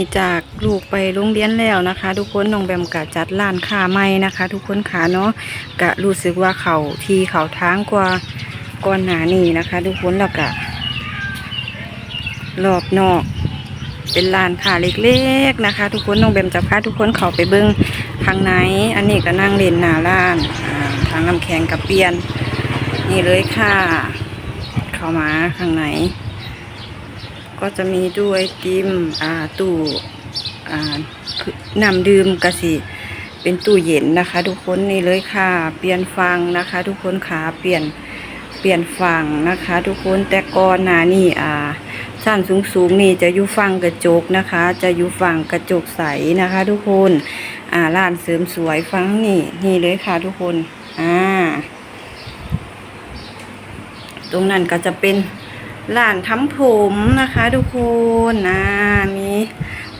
้จากลูกไปโรงเรียนแล้วนะคะ ทุกคนน้องแบมกะจัดร้านค้าใหม่นะคะ ทุกคนขาเนาะกะรู้สึกว่าเขาทีเขาทางกว่าก่อนหน้านี้นะคะ ทุกคนแล้วกะรอบนอกเป็นร้านค้าเล็กๆนะคะ ทุกคนน้องแบมจะพาทุกคนเขาไปเบิ้งข้างในอันนี้ก็นั่งเล่นหน้าร้านทางน้ำแข็งกับเปียน นี่เลยค่ะ เข้ามาข้างใน ก็จะมีด้วยติมอ่าตู้อ่าน้ำดื่มกะสิเป็นตู้เย็นนะคะ ทุกคนนี่เลยค่ะ เปลี่ยนฟังนะคะ ทุกคนขาเปลี่ยนเปลี่ยนฟังนะคะ ทุกคนแต่ก่อนหน้านี่อ่าสั้นสูงสูงนี่จะอยู่ฟังกระจกนะคะ จะอยู่ฟังกระจกใสนะคะ ทุกคนอ่าร้านเสริมสวยฟังนี่นี่เลยค่ะ ทุกคนอ่าตรงนั้นก็จะเป็น ร้านทำผมนะคะทุกคนนะมี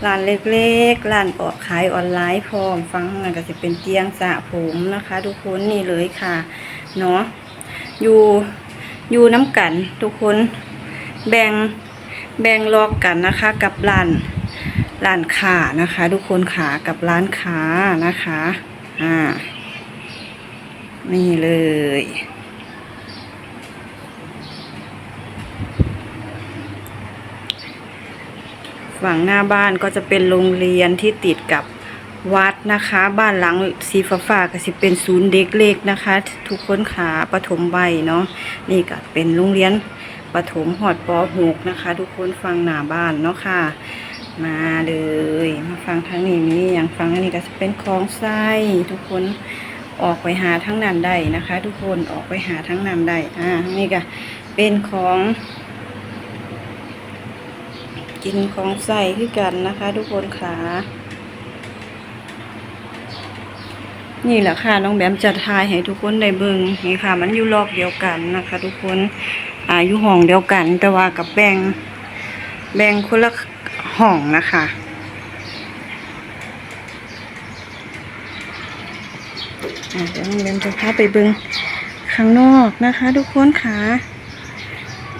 ร้านเล็กๆร้านออกขายออนไลน์พร้อมฟังข้านก็จะเป็นเตียงสระผมนะคะ ทุกคนนี่เลยค่ะเนาะอยู่อยู่น้ำกันทุกคนแบ่งแบ่งลอกกันนะคะ กับร้านร้านค้านะคะ ทุกคนขากับร้านค้านะคะ อ่า นี่เลย ฝั่งหน้าบ้านก็จะเป็นโรงเรียนที่ติดกับวัดนะคะ บ้านหลังสีฟ้าฟ้าก็สิเป็นศูนย์เด็กเล็กนะคะ ทุกคนขาปฐมใบเนาะนี่ก็เป็นโรงเรียนปฐมหอดปหกนะคะ ทุกคนฟังหน้าบ้านเนาะค่ะ มาเลยมาฟังทางนี้มีอย่างฟังอันนี้ก็จะเป็นคลองไส้ทุกคนออกไปหาทั้งนั้นได้นะคะ ทุกคนออกไปหาทั้งนั้นได้อ่านี้ก็เป็นของ กินของใส่คือกันนะคะ ทุกคนค่ะนี่แหละค่ะน้องแบมจะทายให้ทุกคนได้เบิ่งนี่ค่ะ มันอยู่รอบเดียวกันนะคะ ทุกคนอาอยู่ห้องเดียวกัน แต่ว่ากับแบ่งแบ่งคนละห้องนะคะอะเดี๋ยวน้องแบมจะพาไปเบิ่งข้างนอกนะคะ ทุกคนค่ะ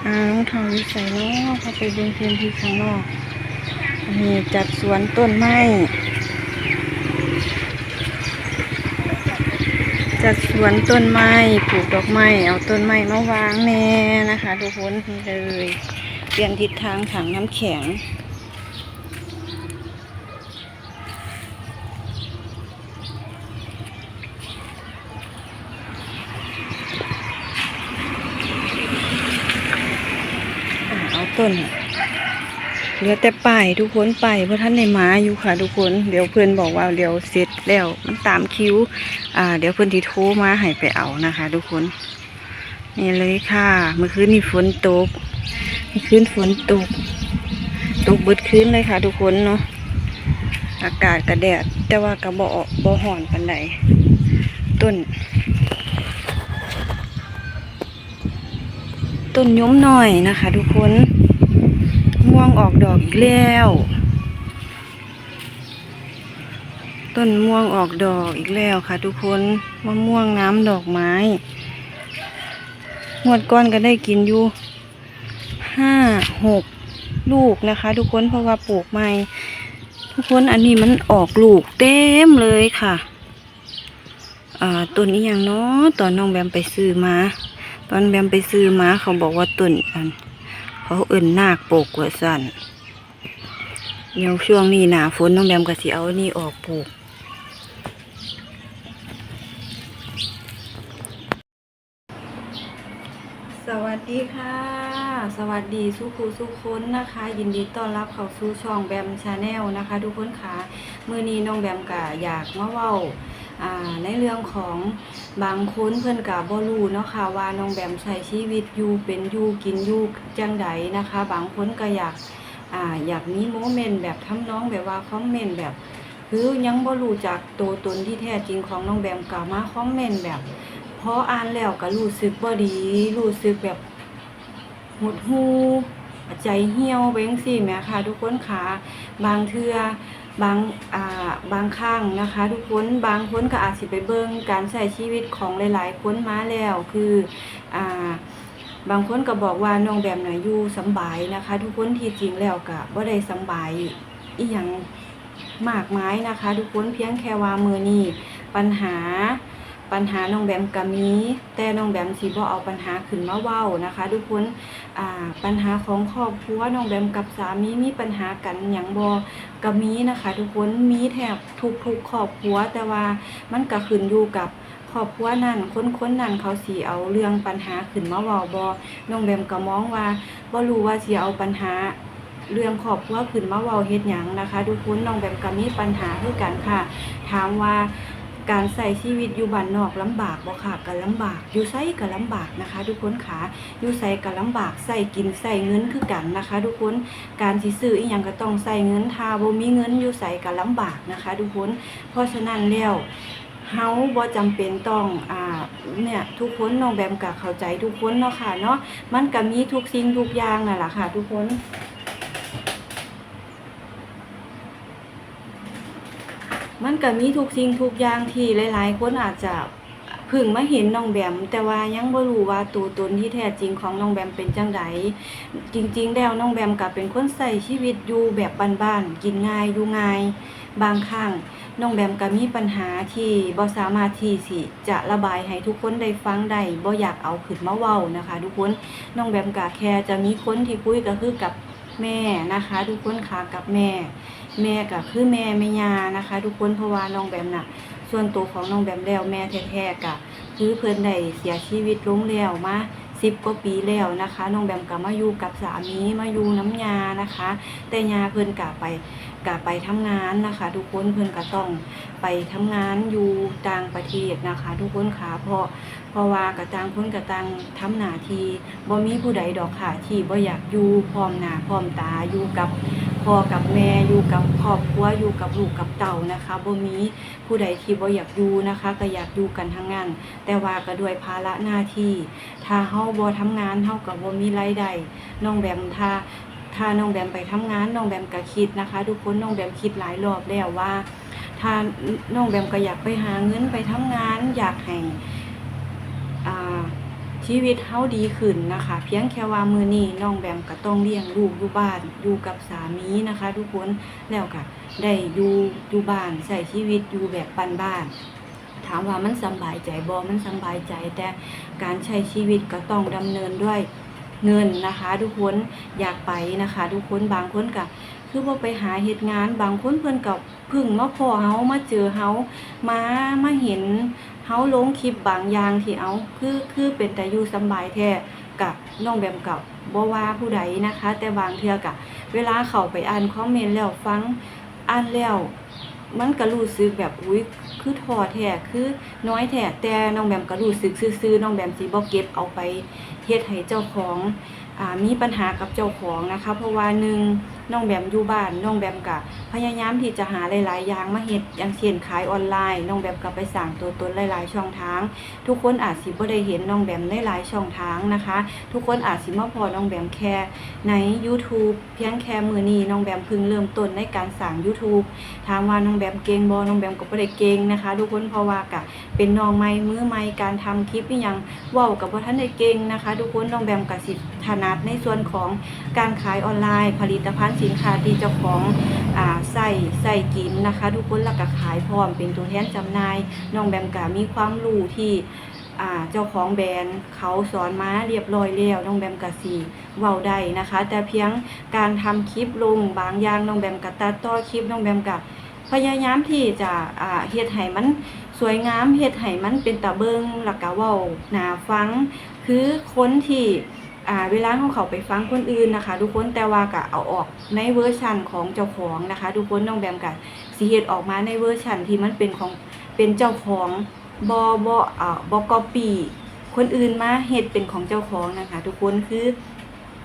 อ่าน้องทองวิสัยเนาะเขาไปเดินเพียนที่ข้างนอกนี่จัดสวนต้นไม้จัดสวนต้นไม้ปลูกดอกไม้เอาต้นไม้มาวางแน่นะคะ ทุกคนเลย เปลี่ยนทิศทางถังน้ำแข็ง อ่าเอา ต้นเหลือแต่ป้ายทุกคนไปเพราะท่านในหมาอยู่ค่ะ ทุกคนเดี๋ยวเพื่อนบอกว่าเดี๋ยวเสร็จแล้วมันตามคิวอ่า เดี๋ยวเพื่อนที่โทรมาให้ไปเอานะคะ ทุกคนนี่เลยค่ะ เมื่อคืนนี่ฝนตกเมื่อคืนฝนตก ตกเบิดคืนเลยค่ะ ทุกคนเนาะอากาศกระแดด แต่ว่ากระบอกบ่ห่อนปันใดต้น ต้นย้มหน่อยนะคะ ทุกคน ม่วงออกดอกอีกแล้ว ต้นม่วงออกดอกอีกแล้วค่ะ ทุกคนมะม่วงน้ำดอกไม้งวดก้อนก็ได้กินอยู่ห้าหกลูกนะคะ ทุกคนเพราะว่าปลูกใหม่ ทุกคนอันนี้มันออกลูกเต็มเลยค่ะต้นนี้อย่างเนาะตอนน้องแบมไปซื้อมา ตอนแบมไปซื้อมาเขาบอกว่าต้นอัน เขาเอิ่นนาคปลูกว่าสั่นเดี๋ยวช่วงนี้หนาฝนน้องแบมก็สิเอานี่ออกปลูกสวัสดีค่ะ สวัสดีสุขูสุขคนนะคะ ยินดีต้อนรับเข้าสู่ช่องแบมชาแนลนะคะ ทุกคนค่ะมื่อนี้น้องแบมกะอยากมาเว้าอ่า ในเรื่องของบางคนเพื่อนกะบ่รู้เนาะค่ะว่าน้องแบมใช้ชีวิตอยู่เป็นอยู่กินอยู่จังใดนะคะ บางคนก็อยากอ่าอยากมีโมเมนต์แบบทำน้องแบบว่าคอมเมนต์แบบคือยังบ่รู้จักตัวตนที่แท้จริงของน้องแบมกะมาคอมเมนต์แบบพออ่านแล้วก็รู้สึกบ่ดีรู้สึกแบบหดหูใจเหี่ยวไปจังซี่แหมค่ะ ทุกคนค่ะบางเทือบางอ่า บางครั้งนะคะ ทุกคนบางคนก็อาจสิไปเบิ่งการใช้ชีวิตของหลาย ๆ คนมาแล้ว คืออ่าบางคนก็บอกว่าน้องแบมน่ะอยู่สบายนะคะ ทุกคนที่จริงแล้วก็บ่ได้สบายอีหยังมากมายนะคะ ทุกคนเพียงแค่ว่ามือนี้ปัญหา ปัญหาน้องแบมก็มีแต่น้องแบมสิบ่เอาปัญหาขึ้นมาเว้านะคะ ทุกคนอ่าปัญหาของครอบครัวน้องแบมกับสามีมีปัญหากันหยังบ่ก็มีนะคะ ทุกคนมีแทบทุกๆครอบครัวแต่ว่ามันก็ขึ้นอยู่กับครอบครัวนั้นคนคนนั้นเขาสิเอาเรื่องปัญหาขึ้นมาเว้าบ่น้องแบมก็มองว่าบ่รู้ว่าสิเอาปัญหาเรื่องครอบครัวขึ้นมาเว้าเฮ็ดหยังนะคะ ทุกคนน้องแบมก็มีปัญหาคือกันค่ะ ถามว่า การใส่ชีวิตอยู่บ้านนอกลำบากบ่ค่ะก็ลำบากอยู่ไสก็ลำบากนะคะ ทุกคนขาอยู่ไสก็ลำบากใส่กินใส่เงินคือกันนะคะ ทุกคนการสิซื้ออีหยังก็ต้องใส่เงินถ้าบ่มีเงินอยู่ไสก็ลำบากนะคะ ทุกคนเพราะฉะนั้นแล้วเฮาบ่จำเป็นต้องอ่าเนี่ยทุกคนน้องแบมก็เข้าใจทุกคนเนาะค่ะเนาะมันก็มีทุกสิ่งทุกอย่างนั่นล่ะค่ะ ทุกคน มันก็มีทุกสิ่งทุกอย่างที่หลาย ๆ คนอาจจะเพิ่งมาเห็นน้องแบม แต่ว่ายังบ่รู้ว่าตัวตนที่แท้จริงของน้องแบมเป็นจังไดจริง ๆ แล้วน้องแบมก็เป็นคนใช้ชีวิตอยู่แบบบ้านๆกินง่ายอยู่ง่าย บางครั้งน้องแบมก็มีปัญหาที่บ่สามารถที่สิจะระบายให้ทุกคนได้ฟังได้บ่อยากเอาขึ้นมาเว้านะคะ ทุกคนน้องแบมก็แค่จะมีคนที่คุยก็คือกับแม่นะคะ ทุกคนค่ะกับแม่ แม่ก็คือแม่แม่ยานะคะ ทุกคนเพราะว่าน้องแบมน่ะ ส่วนตัวของน้องแบมแล้วแม่แท้ๆก็คือเพิ่อนได้เสียชีวิตลงแล้วมา10กว่าปีแล้วนะคะน้องแบมก็มาอยู่กับสามีมาอยู่น้ำยานะคะ แต่ยาเพิ่อนก็ไปก็ไปทำงานนะคะ ทุกคนเพิ่อนก็ต้องไปทำงานอยู่ต่างประเทศนะคะ ทุกคนค่ะเพราะเพราะว่ากระต่างคนกระต่างทำหน้าที่บ่มีผู้ใดดอกค่ะที่บ่อยากอยู่พร้อมหน้าพร้อมตาอยู่กับ พ่อกับแม่อยู่กับครอบครัวอยู่กับลูกกับเต่านะคะบ่มีผู้ใดที่บ่อยากอยู่นะคะ ก็อยากอยู่กันทั้งนั้นแต่ว่าก็ด้วยภาระหน้าที่ ถ้าเฮาบ่ทำงานเฮาก็บ่มีรายได้น้องแบมถ้าถ้าน้องแบมไปทำงานน้องแบมก็คิดนะคะ ทุกคนน้องแบมคิดหลายรอบแล้วว่า ถ้าน้องแบมก็อยากไปหาเงินไปทำงานอยากให้อ่ ชีวิตเฮาดีขึ้นนะคะ เพียงแค่ว่ามือนี้น้องแบมก็ต้องเลี้ยงลูกอยู่บ้านอยู่กับสามีนะคะ ทุกคนแล้วก็ได้อยู่อยู่บ้านใช้ชีวิตอยู่แบบบ้าน ถามว่ามันสบายใจบ่มันสบายใจ แต่การใช้ชีวิตก็ต้องดำเนินด้วยเงินนะคะ ทุกคนอยากไปนะคะ ทุกคนบางคนก็คือว่าไปหาเหตุงานบางคนเพิ่อนก็เพึ่งมาพอเฮามาเจอเฮามามาเห็นาลงคลิปบางอย่างที่เอาคือคือเป็นแต่อยู่สบายแท้กับน้องแบมเกับบ่ว่าผู้ใดนะคะ แต่บางเทื่อกับเวลาเข้าไปอ่านคอมเมนต์แล้วฟังอ่านแล้วมันก็รู้สึกแบบอุ้ยคือท้อแท้คือน้อยแท้แต่น้องแบมก็รู้สึกซื่อๆน้องแบมสิบ่เก็บเอาไปเฮ็ดให้เจ้าของอมีปัญหากับเจ้าของนะคะ เพราะว่าหนึ่ง น้องแบมอยู่บ้านน้องแบมก็พยายามที่จะหาหลายๆอย่างมาเฮ็ดอย่างเช่นขายออนไลน์น้องแบมก็ไปสร้างตัวตนหลายๆช่องทาง ทุกคนอาจสิบ่ได้เห็นน้องแบมหลายช่องทางนะคะ ทุกคนอาจสิมาพอน้องแบมแค่ใน YouTube เพียงแค่มือนี้น้องแบมเพิ่งเริ่มต้นในการสร้าง YouTube ถามว่าน้องแบมเก่งบ่น้องแบมก็บ่ได้เก่งนะคะ ทุกคนเพราะว่ากะเป็นน้องใหม่มือใหม่การทำคลิปอีหยังว้ากับบ่ทันได้เก่งนะคะ ทุกคนน้องแบมก็สิถนัดในส่วนของการขายออนไลน์ ผลิตภัณฑ์สินค้าที่เจ้าของอ่าใส่ใส่กินนะคะ ทุกคนแล้วก็ขายพร้อมเป็นตัวแทนจำหน่ายน้องแบมก็มีความรู้ที่อ่าเจ้าของแบรนด์เขาสอนมาเรียบร้อยแล้วน้องแบมกะสีเว้าได้นะคะ แต่เพียงการทำคลิปลงบางอย่างน้องแบมกะตัดต่อคลิปน้องแบมกะพยายามที่จะอ่าเฮ็ดให้มันสวยงามเฮ็ดให้มันเป็นตาเบิงแล้วก็เว้าน่าฟัง คือคนที่ อ่าเวลาเขาเขาไปฟังคนอื่นนะคะ ทุกคนแต่ว่าก็เอาออกในเวอร์ชันของเจ้าของนะคะ ทุกคนน้องแบมกะสิเฮ็ดออกมาในเวอร์ชันที่มันเป็นของเป็นเจ้าของบอบออ่าบอกอปีคนอื่นมาเฮ็ดเป็นของเจ้าของนะคะ ทุกคนคือ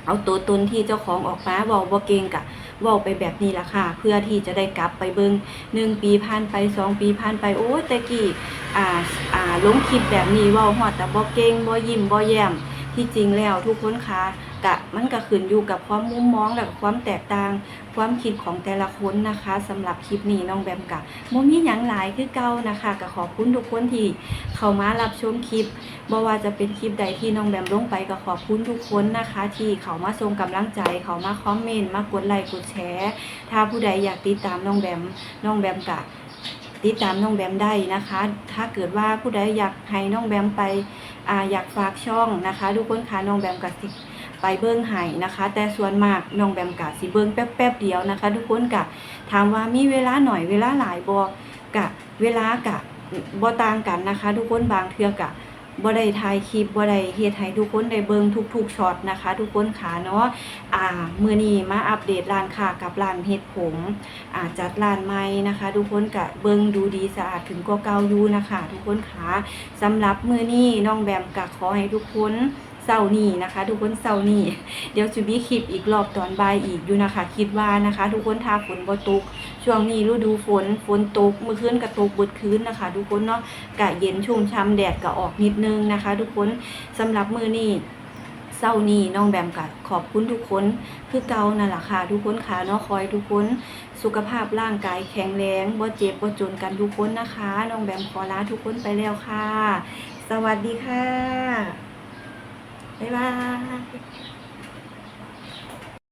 เอาตัวตนที่เจ้าของออกมาเว้าบ่เก่งกะว้าไปแบบนี้ละค่ะ เพื่อที่จะได้กลับไปเบิงหนึ่งปีผ่านไปสองปีผ่านไปโอ้แต่กี้อ่าอ่าลงคลิปแบบนี้ว้าฮอดแต่บ่เก่งบ่ยิ้มบ่แย้ม ที่จริงแล้วทุกคนคะกะมันก็ขึ้นอยู่กับความมุมมองและความแตกต่าง ความคิดของแต่ละคนนะคะสำหรับคลิปนี้น้องแบมกะบ่มีหยังหลายคือเก่านะคะก็ขอบคุณทุกคนที่เข้ามารับชมคลิปบ่ว่าจะเป็นคลิปใดที่น้องแบมลงไปก็ขอบคุณทุกคนนะคะ ที่เข้ามาส่งกำลังใจเข้ามาคอมเมนต์มากดไลค์กดแชร์ถ้าผู้ใดอยากติดตามน้องแบมน้องแบมกะติดตามน้องแบมได้นะคะ ถ้าเกิดว่าผู้ใดอยากให้น้องแบมไป อ่าอยากฝากช่องนะคะ ทุกคนคะน้องแบมกะสิไปเบิ้งไห้นะคะ แต่ส่วนมากน้องแบมกะสิเบิ้งแป๊บๆเดียวนะคะ ทุกคนกะถามว่ามีเวลาหน่อยเวลาหลายบอกะเวลากะบ่ต่างกันนะคะ ทุกคนบางเทือกะ บ่ได้ถ่ายคลิปบ่ได้เฮ็ดให้ทุกคนได้เบิ่งทุกๆช็อตนะคะ ทุกคนขาเนาะอ่ามื้อนี้มาอัปเดตร้านค้ากับร้านเฮ็ดผมอาจัดร้านใหม่นะคะ ทุกคนกะเบิงดูดีสะอาดถึงกว่าเก่าอยู่นะคะ ทุกคนขาสำหรับมือนี้น้องแบมกะขอให้ทุกคน เศร้านี่นะคะ ทุกคนเศร้านี่เดี๋ยวจะมีคลิปอีกรอบตอนบ่ายอีกอยู่นะคะ คิดว่านะคะ ทุกคนทาฝนบ่ตกช่วงนี้ฤดูฝนฝนตกเมื่อคืนก็ตกบดคืนนะคะ ทุกคนเนาะกะเย็นชุ่มช่ำแดดก็ออกนิดนึงนะคะ ทุกคนสำหรับมือนี้เศร้านี้น้องแบมกัขอบคุณทุกคน คือเกานั่นแหละค่ะ ทุกคนค่ะเนาะคอยทุกคนสุขภาพร่างกายแข็งแรงบ่เจ็บบ่จนกันทุกคนนะคะ น้องแบมขอลาทุกคนไปแล้วค่ะ สวัสดีค่ะ บ๊ายบาย